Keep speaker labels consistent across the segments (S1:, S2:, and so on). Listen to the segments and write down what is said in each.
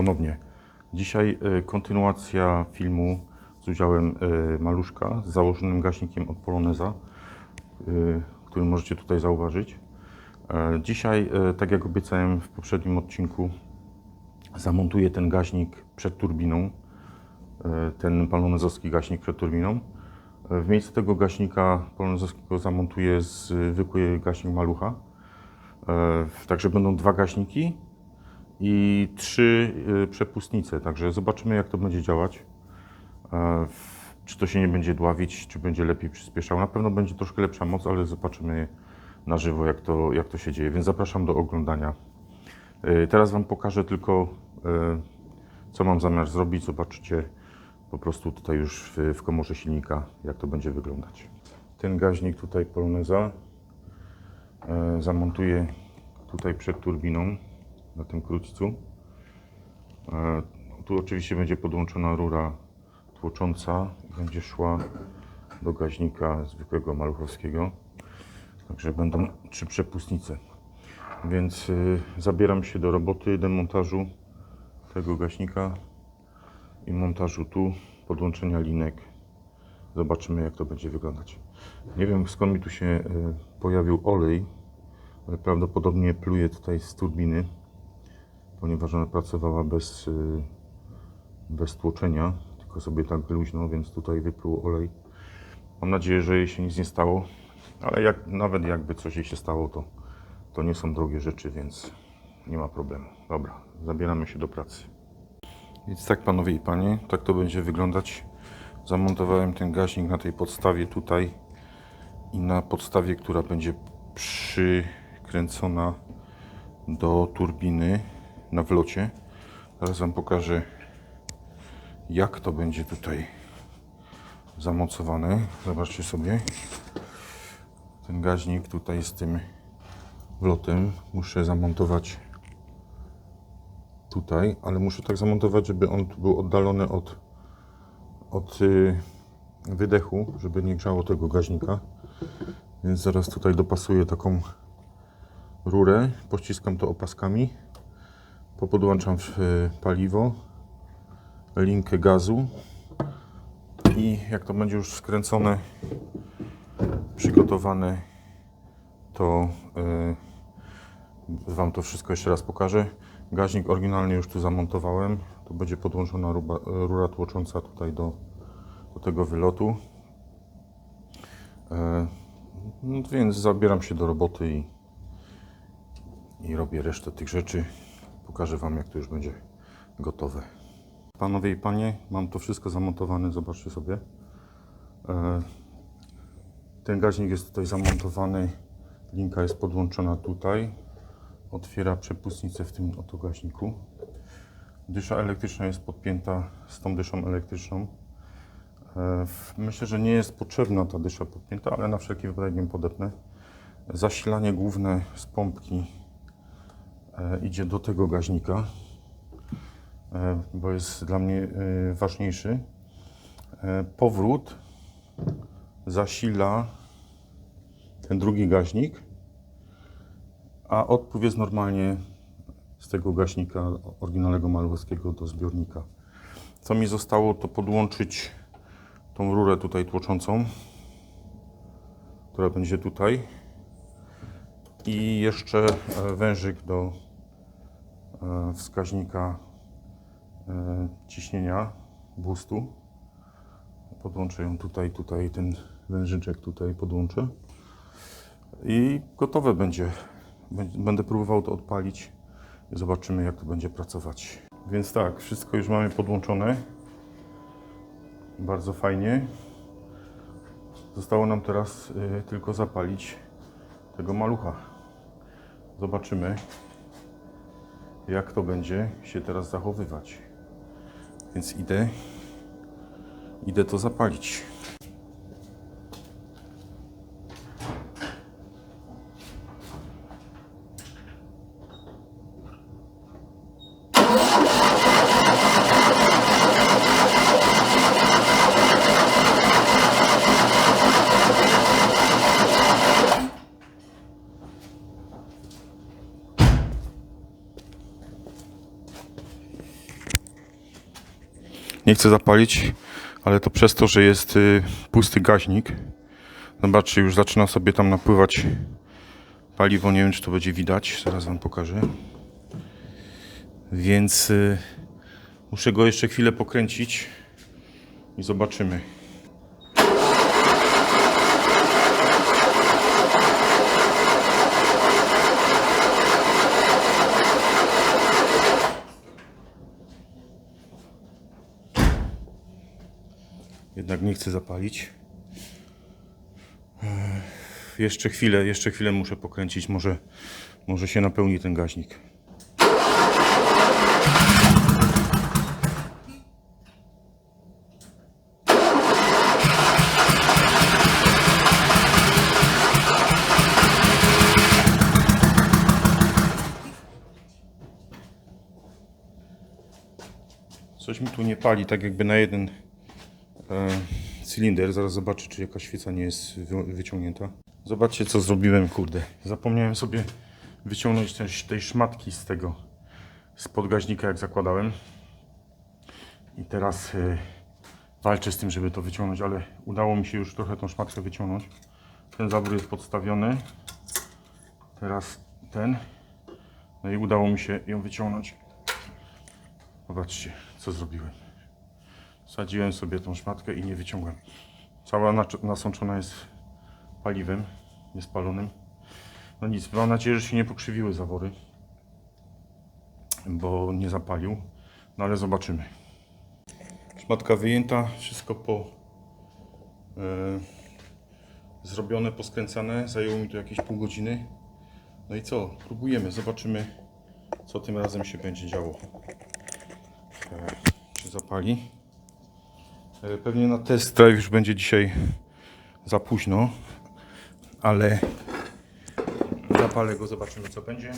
S1: ponownie. Dzisiaj e, kontynuacja filmu z udziałem e, Maluszka z założonym gaśnikiem od Poloneza, e, który możecie tutaj zauważyć. Dzisiaj, tak jak obiecałem w poprzednim odcinku, zamontuję ten gaśnik przed turbiną, ten polonezowski gaśnik przed turbiną. W miejsce tego gaśnika polonezowskiego zamontuję zwykły gaśnik Malucha. Także będą dwa gaśniki i trzy y, przepustnice. Także zobaczymy, jak to będzie działać. E, Czy to się nie będzie dławić, czy będzie lepiej przyspieszał. Na pewno będzie troszkę lepsza moc, ale zobaczymy na żywo, jak to, jak to się dzieje. Więc zapraszam do oglądania. E, Teraz Wam pokażę tylko, e, co mam zamiar zrobić. Zobaczycie po prostu tutaj już w, komorze silnika, jak to będzie wyglądać. Ten gaźnik tutaj Poloneza zamontuję tutaj przed turbiną na tym krótcu. E, Tu oczywiście będzie podłączona rura tłocząca i będzie szła do gaźnika zwykłego maluchowskiego. Także będą trzy przepustnice. Więc y, zabieram się do roboty demontażu tego gaśnika i montażu tu, podłączenia linek. Zobaczymy jak to będzie wyglądać. Nie wiem skąd mi tu się y, pojawił olej, ale prawdopodobnie pluje tutaj z turbiny, ponieważ ona pracowała bez, y, bez tłoczenia, tylko sobie tak luźno, więc tutaj wypluł olej. Mam nadzieję, że jej się nic nie stało, ale jak, nawet jakby coś jej się stało, to, to nie są drogie rzeczy, więc nie ma problemu. Dobra, zabieramy się do pracy. Więc tak, panowie i panie, tak to będzie wyglądać. Zamontowałem ten gaśnik na tej podstawie tutaj i na podstawie, która będzie przykręcona do turbiny na wlocie. Teraz Wam pokażę, jak to będzie tutaj zamocowane. Zobaczcie sobie. Ten gaźnik tutaj z tym wlotem muszę zamontować tutaj, ale muszę tak zamontować, żeby on był oddalony od, od y, wydechu, żeby nie grzało tego gaźnika. Więc zaraz tutaj dopasuję taką rurę, pościskam to opaskami, popodłączam y, paliwo, linkę gazu i jak to będzie już skręcone, przygotowane, to y, Wam to wszystko jeszcze raz pokażę. Gaźnik oryginalny już tu zamontowałem. Tu będzie podłączona ruba, rura tłocząca tutaj do, do tego wylotu. E, no więc zabieram się do roboty i, i robię resztę tych rzeczy. Pokażę Wam, jak to już będzie gotowe. Panowie i panie, mam to wszystko zamontowane, zobaczcie sobie. E, ten gaźnik jest tutaj zamontowany, linka jest podłączona tutaj. Otwiera przepustnicę w tym oto gaźniku. Dysza elektryczna jest podpięta z tą dyszą elektryczną. E, Myślę, że nie jest potrzebna ta dysza podpięta, ale na wszelki wypadek ją podepnę. Zasilanie główne z pompki idzie do tego gaźnika, e, bo jest dla mnie e, ważniejszy. E, Powrót zasila ten drugi gaźnik, a odpływ jest normalnie z tego gaśnika oryginalnego maluchowskiego do zbiornika. Co mi zostało, to podłączyć tą rurę tutaj tłoczącą, która będzie tutaj i jeszcze e, wężyk do e, wskaźnika e, ciśnienia boostu. Podłączę ją tutaj, tutaj ten wężyczek tutaj podłączę i gotowe będzie. Bę- Będę próbował to odpalić zobaczymy jak to będzie pracować. Więc tak, wszystko już mamy podłączone. Bardzo fajnie. Zostało nam teraz y, tylko zapalić tego malucha. Zobaczymy jak to będzie się teraz zachowywać. Więc idę idę to zapalić. Chcę zapalić, ale to przez to, że jest y, pusty gaźnik. Zobaczcie, już zaczyna sobie tam napływać paliwo. Nie wiem, czy to będzie widać. Zaraz Wam pokażę. Więc y, muszę go jeszcze chwilę pokręcić i zobaczymy. Jednak nie chcę zapalić. Jeszcze chwilę, jeszcze chwilę muszę pokręcić. Może, może się napełni ten gaźnik. Coś mi tu nie pali, tak jakby na jeden cylinder. Zaraz zobaczę, czy jakaś świeca nie jest wy, wyciągnięta. Zobaczcie, co zrobiłem, kurde. Zapomniałem sobie wyciągnąć ten, tej szmatki z tego, z podgaźnika, jak zakładałem. I teraz e, walczę z tym, żeby to wyciągnąć, ale udało mi się już trochę tą szmatkę wyciągnąć. Ten zawór jest podstawiony. Teraz ten. No i udało mi się ją wyciągnąć. Zobaczcie, co zrobiłem. Sadziłem sobie tą szmatkę i nie wyciągłem. Cała nasączona jest paliwem niespalonym. No nic, mam nadzieję, że się nie pokrzywiły zawory, bo nie zapalił. No ale zobaczymy. Szmatka wyjęta, wszystko po e, zrobione, poskręcane. Zajęło mi to jakieś pół godziny. No i co? Próbujemy, zobaczymy, co tym razem się będzie działo się zapali. E, Pewnie na test drive już będzie dzisiaj za późno, ale zapalę go, zobaczymy co będzie.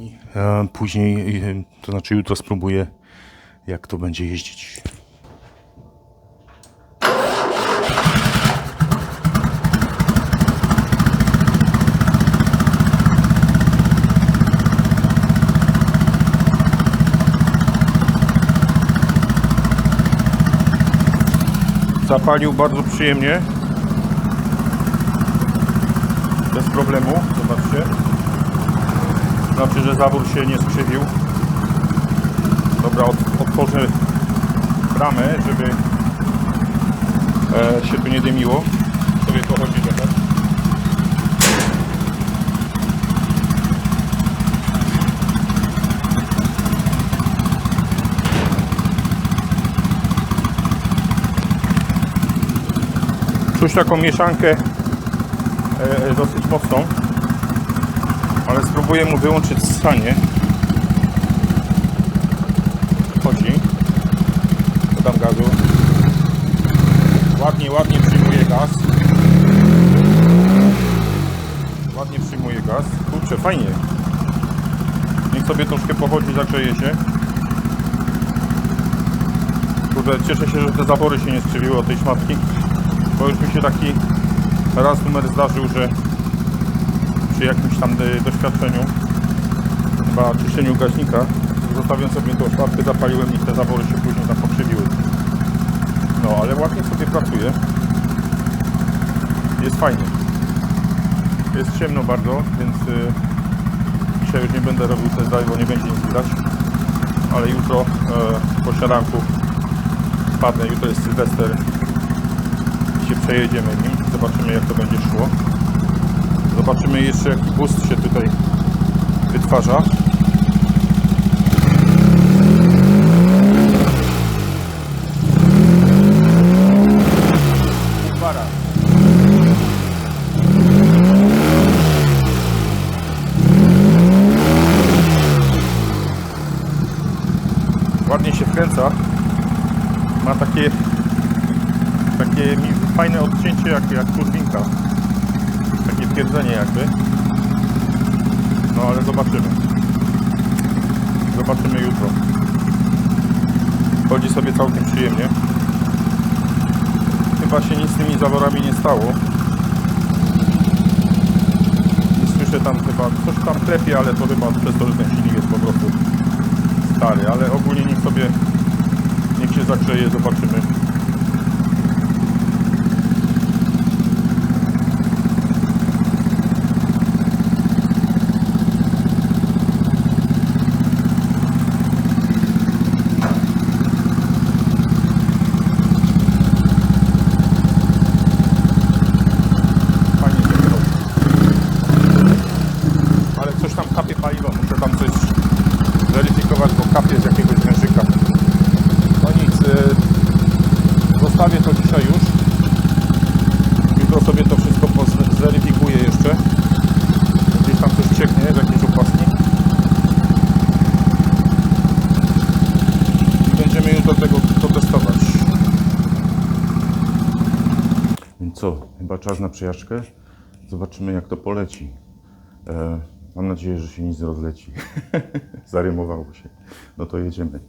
S1: I e, później, e, to znaczy jutro spróbuję jak to będzie jeździć. Zapalił bardzo przyjemnie. Bez problemu, zobaczcie. Znaczy, że zawór się nie skrzywił. Dobra, otworzę bramę, żeby e, się tu nie dymiło. Sobie pochodzi zobacz. Czuć taką mieszankę e, dosyć mocną, ale spróbuję mu wyłączyć stanie. Chodzi. Dodam gazu. Ładnie, ładnie przyjmuje gaz. Ładnie przyjmuje gaz. Kurczę, fajnie. Niech sobie troszkę pochodzi, zagrzeje się. Kurde, cieszę się, że te zawory się nie skrzywiły od tej szmatki. Bo już mi się taki raz numer zdarzył, że przy jakimś tam y, doświadczeniu, chyba czyszczeniu gaźnika, zostawiłem sobie tą szmatkę, zapaliłem i te zawory się później tam pokrzywiły. No, ale ładnie sobie pracuje. Jest fajnie. Jest ciemno bardzo, więc y, dzisiaj już nie będę robił test drive, bo nie będzie nic widać. Ale jutro y, po śniadanku spadnę, jutro jest Sylwester przejedziemy nim, zobaczymy jak to będzie szło. Zobaczymy jeszcze jaki boost się tutaj wytwarza. Para. Ładnie się wkręca. Ma takie takie mi- fajne jak, turbinka. Takie twierdzenie jakby. No ale zobaczymy. Zobaczymy jutro. Chodzi sobie całkiem przyjemnie. Chyba się nic z tymi zaworami nie stało. Nie słyszę tam chyba, coś tam klepie, ale to chyba przez to, że ten silnik jest po prostu stary, ale ogólnie niech sobie zagrzeje, zobaczymy. Fajnie się wychodzi. Ale coś tam kapie paliwo, muszę tam coś weryfikować, bo kapie z jakiegoś wężyka. No nic, y, zostawię to dzisiaj już. Jutro sobie to wszystko zweryfikuję jeszcze. Gdzieś tam coś cieknie z jakiejś opaski. I będziemy jutro tego to testować. Więc co, chyba czas na przejażdżkę. Zobaczymy jak to poleci. E, mam nadzieję, że się nic rozleci. Zarymowało się. No to jedziemy.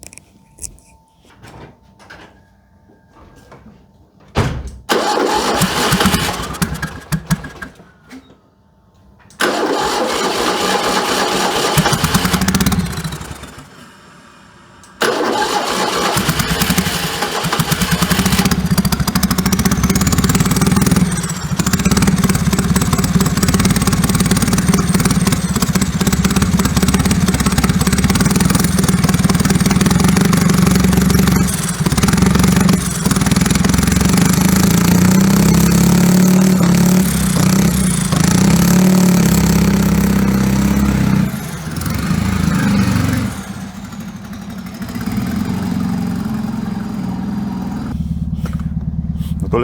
S1: No to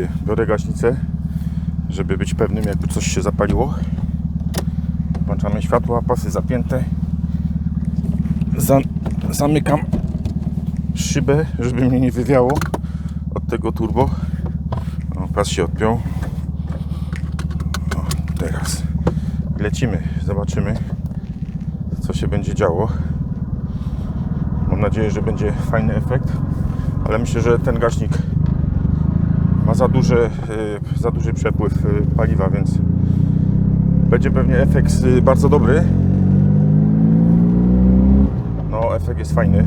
S1: panowie. Biorę gaśnicę, żeby być pewnym jakby coś się zapaliło. Włączamy światła, pasy zapięte. Za, zamykam szybę, żeby mnie nie wywiało od tego turbo. O, pas się odpiął. O, teraz lecimy, zobaczymy co się będzie działo. Mam nadzieję, że będzie fajny efekt, ale myślę, że ten gaśnik za, duży, y, za duży przepływ y, paliwa, więc będzie pewnie efekt y, bardzo dobry. No, efekt jest fajny,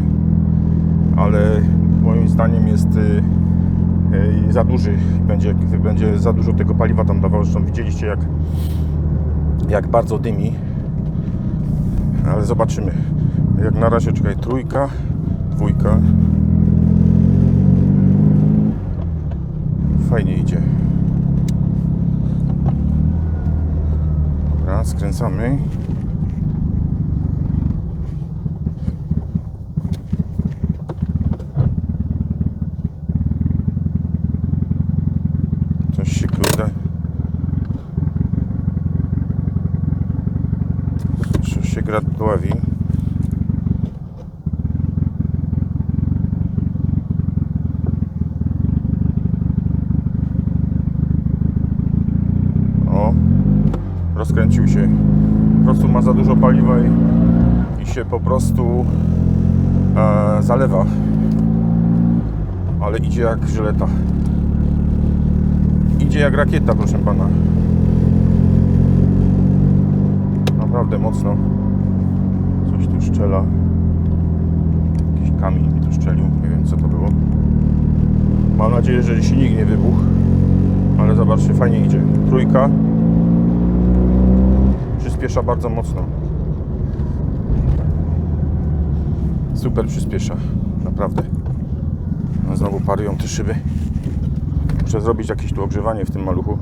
S1: ale moim zdaniem jest za duży. Będzie, będzie za dużo tego paliwa tam dawał. Zresztą widzieliście, jak, jak bardzo dymi. Ale zobaczymy. Jak na razie, czekaj, trójka, dwójka. Fajnie idzie. Dobra, skręcamy. Coś się kurde. Coś się gra dławi. O, rozkręcił się. Po prostu ma za dużo paliwa i, i się po prostu e, zalewa. Ale idzie jak żyleta. Idzie jak rakieta, proszę pana. Naprawdę mocno. Coś tu szczela. Jakiś kamień mi tu szczelił. Nie wiem co to było. Mam nadzieję, że silnik nie wybuchł. Ale zobaczcie, fajnie idzie. Trójka. Przyspiesza bardzo mocno. Super przyspiesza. Naprawdę. No, znowu parują te szyby. Muszę zrobić jakieś tu ogrzewanie w tym maluchu.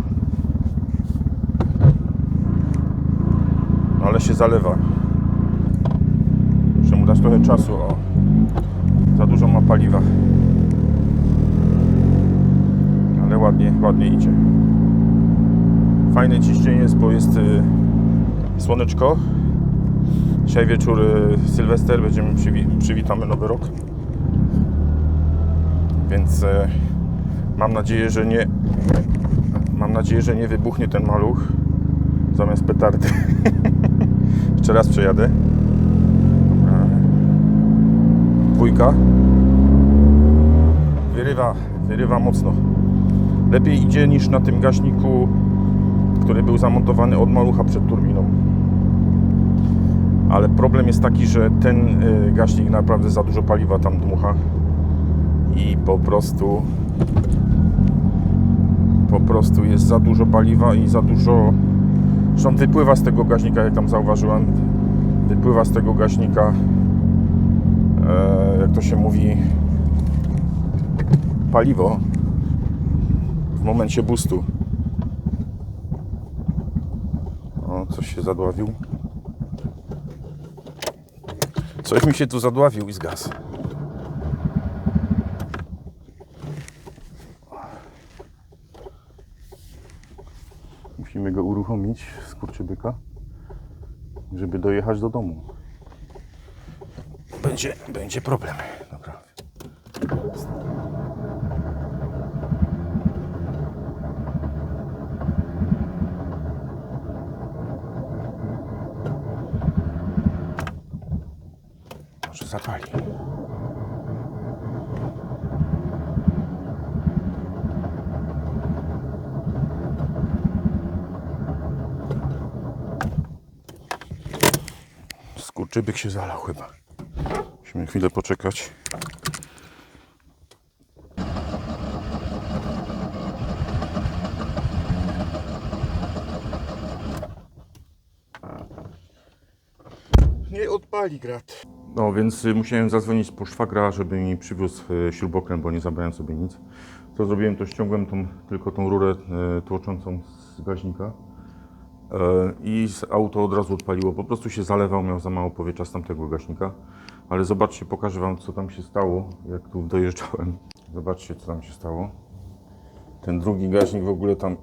S1: No, ale się zalewa. Muszę mu dać trochę czasu. O. Za dużo ma paliwa. Ale ładnie, ładnie idzie. Fajne ciśnienie jest, bo jest y, słoneczko. Dzisiaj wieczór y, Sylwester, będziemy przywi- przywitamy nowy rok. Więc y, mam nadzieję, że nie mam nadzieję, że nie wybuchnie ten maluch zamiast petardy. Jeszcze raz przejadę. Dobra. Dwójka. Wyrywa, wyrywa mocno. Lepiej idzie niż na tym gaśniku, który był zamontowany od malucha przed turbiną. Ale problem jest taki, że ten y, gaśnik naprawdę za dużo paliwa tam dmucha. i po prostu po prostu jest za dużo paliwa i za dużo zresztą wypływa z tego gaźnika, jak tam zauważyłem wypływa z tego gaźnika e, jak to się mówi paliwo w momencie boostu o, coś się zadławił coś mi się tu zadławił i zgasł Musimy go uruchomić, skurczybyka, żeby dojechać do domu. Będzie, będzie problem. Dobra. Zapali. Skurczybyk się zalał chyba. Musimy chwilę poczekać.
S2: Nie odpali grat.
S1: No więc y, musiałem zadzwonić po szwagra, żeby mi przywiózł y, śrubokręt, bo nie zabrałem sobie nic. Co zrobiłem, to ściągłem tą, tylko tą rurę y, tłoczącą z gaźnika y, i auto od razu odpaliło. Po prostu się zalewał, miał za mało powietrza z tamtego gaśnika. Ale zobaczcie, pokażę Wam, co tam się stało, jak tu dojeżdżałem. Zobaczcie, co tam się stało. Ten drugi gaźnik w ogóle tam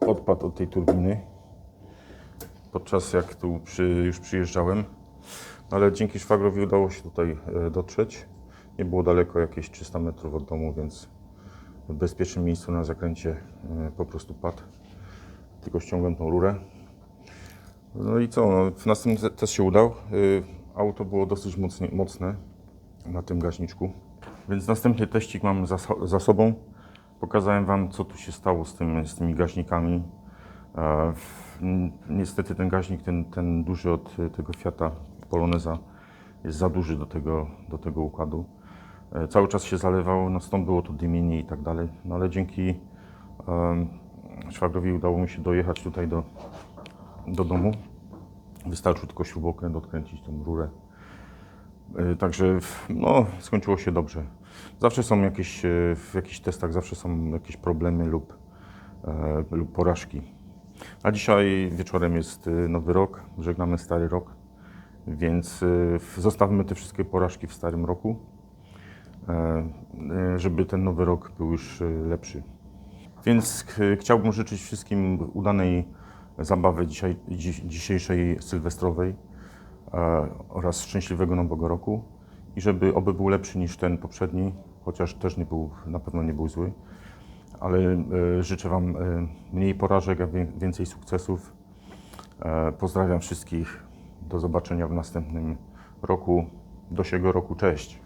S1: odpadł od tej turbiny. Podczas jak tu przy, już przyjeżdżałem. Ale dzięki szwagrowi udało się tutaj e, dotrzeć. Nie było daleko, jakieś 300 metrów od domu, więc w bezpiecznym miejscu na zakręcie e, po prostu padł. Tylko ściągłem tą rurę. No i co, no, w następnym te- też się udał. E, Auto było dosyć mocne na tym gaśniczku. Więc następny teścik mam za, za sobą. Pokazałem Wam, co tu się stało z, tym, z tymi n- Niestety ten gaźnik, ten, ten duży od tego Fiata Poloneza jest za duży do tego, do tego układu. E, Cały czas się zalewał, no stąd było to dymienie i tak dalej. No ale dzięki em, szwagrowi udało mi się dojechać tutaj do, do domu. Wystarczył tylko śrubokręt odkręcić tą rurę. E, Także no, skończyło się dobrze. Zawsze są jakieś, e, w jakichś testach zawsze są jakieś problemy lub, e, lub porażki. A dzisiaj wieczorem jest nowy rok, żegnamy stary rok, więc w- zostawmy te wszystkie porażki w starym roku, e, e, żeby ten nowy rok był już e, lepszy. Więc chciałbym życzyć wszystkim udanej zabawy dzisiaj, dzisiejszej sylwestrowej oraz szczęśliwego nowego roku i żeby oby był lepszy niż ten poprzedni, chociaż też nie był, na pewno nie był zły. Ale życzę Wam mniej porażek, a więcej sukcesów. Pozdrawiam wszystkich. Do zobaczenia w następnym roku. Do siego roku. Cześć.